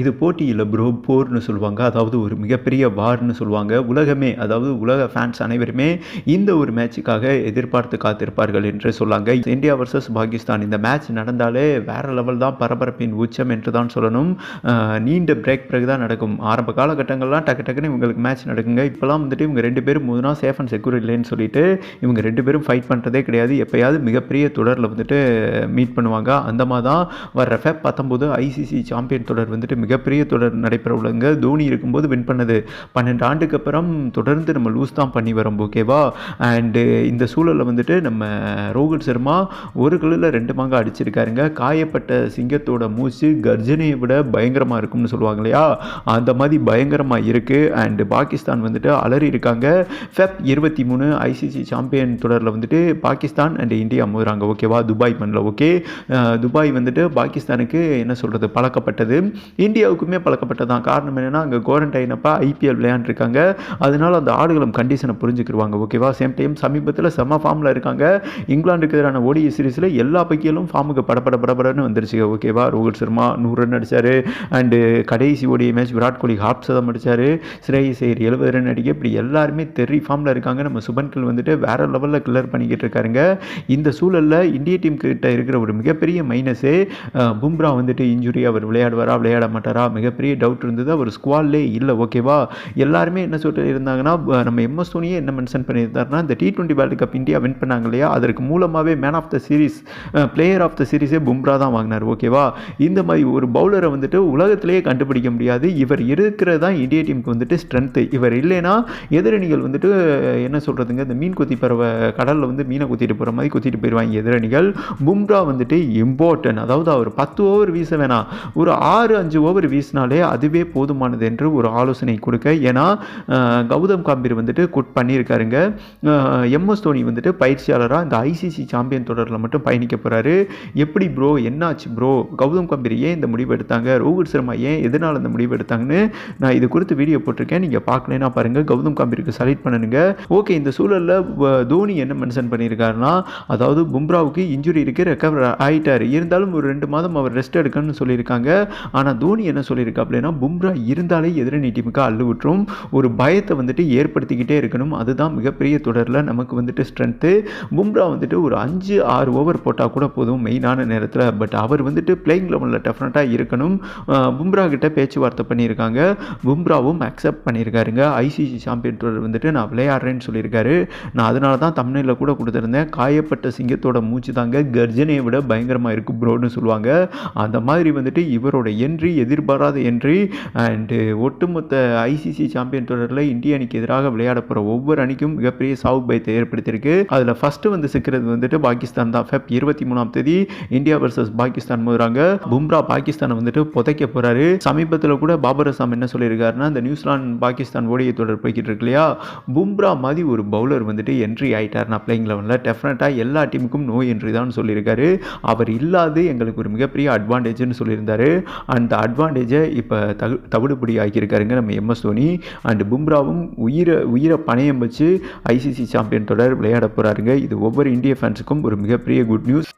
இது போட்டியில் ப்ரோ போர்னு சொல்லுவாங்க. அதாவது ஒரு மிகப்பெரிய வார்னு சொல்லுவாங்க. உலகமே அதாவது உலக ஃபேன்ஸ் அனைவருமே இந்த ஒரு மேட்சுக்காக எதிர்பார்த்து காத்திருப்பார்கள் என்று சொல்லாங்க. India versus Pakistan. இந்த மேட்ச் நடந்தாலே வேற லெவல் தான் பரபரப்பின் உச்சம் என்று தான் சொல்லணும். நீண்ட பிரேக் பிறகு தான் நடக்கும். ஆரம்ப காலகட்டங்கள்லாம் டக்கு டக்குன்னு இவங்களுக்கு மேட்ச் நடக்குங்க. இப்போலாம் வந்துட்டு இவங்க ரெண்டு பேரும் முதனா சேஃப் அண்ட் செக்யூர் இல்லைன்னு சொல்லிட்டு இவங்க ரெண்டு பேரும் ஃபைட் பண்ணுறதே கிடையாது. எப்பயாவது மிகப்பெரிய தொடரில் வந்துட்டு மீட் பண்ணுவாங்க. அந்த மாதிரி தான் வர்ற ஃபெப் பத்தொம்போது ஐசிசி சாம்பியன் தொடர் வந்துட்டு மிகப்பெரிய தொடர் நடைபெற உள்ளங்க தோனி இருக்கும்போது வின் பண்ணது பன்னெண்டு ஆண்டுக்கு அப்புறம் தொடர்ந்து நம்ம லூஸ் தான் பண்ணி வரோம் ஓகேவா அண்டு இந்த சூழலில் வந்துட்டு நம்ம ரோஹித் சர்மா ஒரு கல்லில் ரெண்டு மாங்க அடிச்சிருக்காருங்க. காயப்பட்ட சிங்கத்தோட மூச்சு கர்ஜனையை விட பயங்கரமாக இருக்கும்னு சொல்லுவாங்க இல்லையா? அந்த மாதிரி பயங்கரமாக இருக்குது அண்டு பாகிஸ்தான் வந்துட்டு அலறி இருக்காங்க. ஃபெப் இருபத்தி மூணு ஐசிசி சாம்பியன் தொடரில் வந்துட்டு பாகிஸ்தான் அண்ட் இந்தியா மோதுறாங்க ஓகேவா துபாய் மண்ணில் ஓகே துபாய் வந்துட்டு பாகிஸ்தானுக்கு என்ன சொல்கிறது பழக்கப்பட்டது. இந்தியாவுக்குமே பழக்கப்பட்டதான். காரணம் என்னென்னா அங்கே குவாரண்டைன் அப்போ ஐபிஎல் விளையாண்டுருக்காங்க. அதனால அந்த ஆடுகளம் கண்டிஷனை புரிஞ்சுக்கிடுவாங்க ஓகேவா சேம் டைம் சமீபத்தில் செம ஃபார்மில் இருக்காங்க. இங்கிலாந்துக்கு எதிரான ஓடிஐ சீரீஸில் எல்லா பக்கியிலும் ஃபார்முக்கு படபட படபடன்னு வந்துருச்சு ஓகேவா ரோஹித் சர்மா நூறு ரன் அடிச்சார். அண்டு கடைசி ஓடிய மேட்ச் விராட் கோலி ஹாப் சதம் அடிச்சார். ஸ்ரேயஸ் ஐயர் எழுபது ரன் அடிக்க இப்படி எல்லாருமே தெரி ஃபார்மில் இருக்காங்க. நம்ம சுபன்கில் வந்துட்டு வேறு லெவலில் கில்லர் பண்ணிக்கிட்டு இருக்காருங்க. இந்த சூழலில் இந்திய டீம் கிட்ட இருக்கிற ஒரு மிகப்பெரிய மைனஸே பும்ரா வந்துட்டு இன்ஜுரி அவர் விளையாடுவாரா? விளையாட மாட்டாரா? மிகப்பெரிய டவுட் இருந்தது. அவர் ஸ்குவாட்லே இல்லை ஓகேவா எல்லாருமே என்ன சொல்லிட்டு இருந்தாங்கன்னா நம்ம எம்எஸ் தோனியே என்ன மென்ஷன் பண்ணியிருந்தாருன்னா இந்த T twenty world cup India win பண்ணாங்க இல்லையா? அதற்கு மூலமாகவே man of the series player of the சீரிஸே Bumrah தான் வாங்கினார் ஓகேவா இந்த மாதிரி ஒரு பவுலரை வந்துட்டு உலகத்திலேயே கண்டுபிடிக்க முடியாது. இவர் இருக்கிறது தான் இந்திய டீமுக்கு வந்துட்டு ஸ்ட்ரென்த்து இவர் இல்லைன்னா எதிரணிகள் வந்துட்டு என்ன சொல்கிறதுங்க இந்த மீன் கொத்தி பறவை கடலில் வந்து மீனை கொத்திட்டு போகிற மாதிரி கொத்திட்டு போயிடுவாங்க எதிரணிகள். பும்ரா வந்துட்டு இம்பார்ட்டன்ட் அதாவது அவர் பத்து ஓவர் வீச வேணாம். ஒரு ஆறு அஞ்சு ஓவர் வீசினாலே அதுவே போதுமானது என்று ஒரு ஆலோசனை கொடுக்க. ஏன்னா கௌதம் காம்பீர் வந்துட்டு குட் பண்ணியிருக்காருங்க. எம்எஸ் தோனி வந்துட்டு பயிற்சியாளராக இந்த ஐசிசி சாம்பியன் தொடரில் மட்டும் பயணிக்க போகிறாரு எப்படி ப்ரோ என்னாச்சு ப்ரோ கௌதம் கம்பீர் ஏன் இந்த முடிவு எடுத்தாங்க? ரோஹித் சர்மா ஏன் எதனால் இந்த முடிவு எடுத்தாங்கன்னு நான் இது குறித்து வீடியோ போட்டிருக்கேன். நீங்கள் பார்க்கலைன்னா பாருங்கள் கௌதம் காம்பீருக்கு செலக்ட் பண்ணுங்க. ஓகே இந்த சூழலில் தோனி என்ன மென்ஷன் பண்ணியிருக்காருன்னா அதாவது பும்ராவுக்கு இன்ஜுரி இருக்குது ரெக்கவர் ஆகிட்டார் இருந்தாலும் ஒரு ரெண்டு மாதம் அவர் ரெஸ்ட் எடுக்கணும்னு சொல்லியிருக்காங்க. ஆனால் தோனி என்ன சொல்லியிருக்காப்லனா பும்ரா இருந்தாலே எதிரணி டீமுக்கு அள்ளு விட்டுரும் ஒரு பயத்தை வந்துட்டு ஏற்படுத்திக்கிட்டே இருக்கணும். அதுதான் மிகப்பெரிய தொடரில் நமக்கு வந்துட்டு ஸ்ட்ரென்த்து பும்ரா வந்துட்டு ஒரு அஞ்சு ஆறு ஓவர் போட்டால் கூட போதும் மெயினான நேரத்தில். பட் அவர் வந்துட்டு பிளேயிங் லெவலில் டெஃபினட்டாக இருக்கணும். பும்ரா கிட்ட பேச்சுவார்த்தை பண்ணியிருக்காங்க. பும்ராவும் அக்செப்ட் பண்ணியிருக்காருங்க. ஐசிசி சாம்பியன் தொடர் வந்துட்டு நான் விளையாடுறேன்னு சொல்லியிருக்காரு. நான் அதனால தான் தமிழில் கூட கொடுத்துருந்தேன். காயப்பட்ட சிங்கத்தோட மூச்சு தாங்க கர்ஜனையை விட பயங்கரமாக இருக்கும் ப்ரோன்னு சொல்லுவாங்க. அந்த மாதிரி வந்துட்டு இவரோட என்ட்ரி எதிர்பாராத என்ட்ரி அண்டு ஒட்டுமொத்த ஐசிசி சாம்பியன் தொடரில் இந்திய அணிக்கு எதிராக விளையாட போகிற ஒவ்வொரு அணிக்கும் மிகப்பெரிய சாவு பயத்தை ஏற்படுத்தியிருக்கு. அதில் ஃபஸ்ட்டு வந்து சிக்கிறது வந்துட்டு பாகிஸ்தான் தான். ஃபெப் இருபத்தி மூணாம் தேதி இந்தியா வர்சஸ் பாகிஸ்தான் மோதுறாங்க. பும்ரா பாகிஸ்தானை வந்துட்டு புதைக்க போகிறாரு சமீபத்தில் கூட பாபர் அசாம் என்ன சொல்லியிருக்காருன்னா இந்த நியூசிலாந்து பாகிஸ்தான் ஓடிய தொடர் போய்கிட்டு இருக்கு இல்லையா? பும்ரா மாதிரி ஒரு பவுலர் வந்துட்டு என்ட்ரி ஆகிட்டார் நான் பிளேயிங் லெவனில் டெஃபினட்டாக எல்லா டீமுக்கும் நோய் என்ட்ரி தான் சொல்லியிருக்காரு. அவர் இல்லாது எங்களுக்கு ஒரு மிகப்பெரிய அட்வான்டேஜ்னு சொல்லியிருந்தார். அந்த அட்வான்டேஜை இப்போ தகு தவிடுபடி ஆக்கியிருக்காருங்க நம்ம எம்எஸ் தோனி. அண்ட் பும்ராவும் உயிரை உயிரை பணயம் வச்சு ஐசிசி சாம்பியன் தொடர் விளையாட போகிறாருங்க இது ஒவ்வொரு இந்திய ஃபேன்ஸுக்கும் ஒரு மிகப்பெரிய குட் நியூஸ்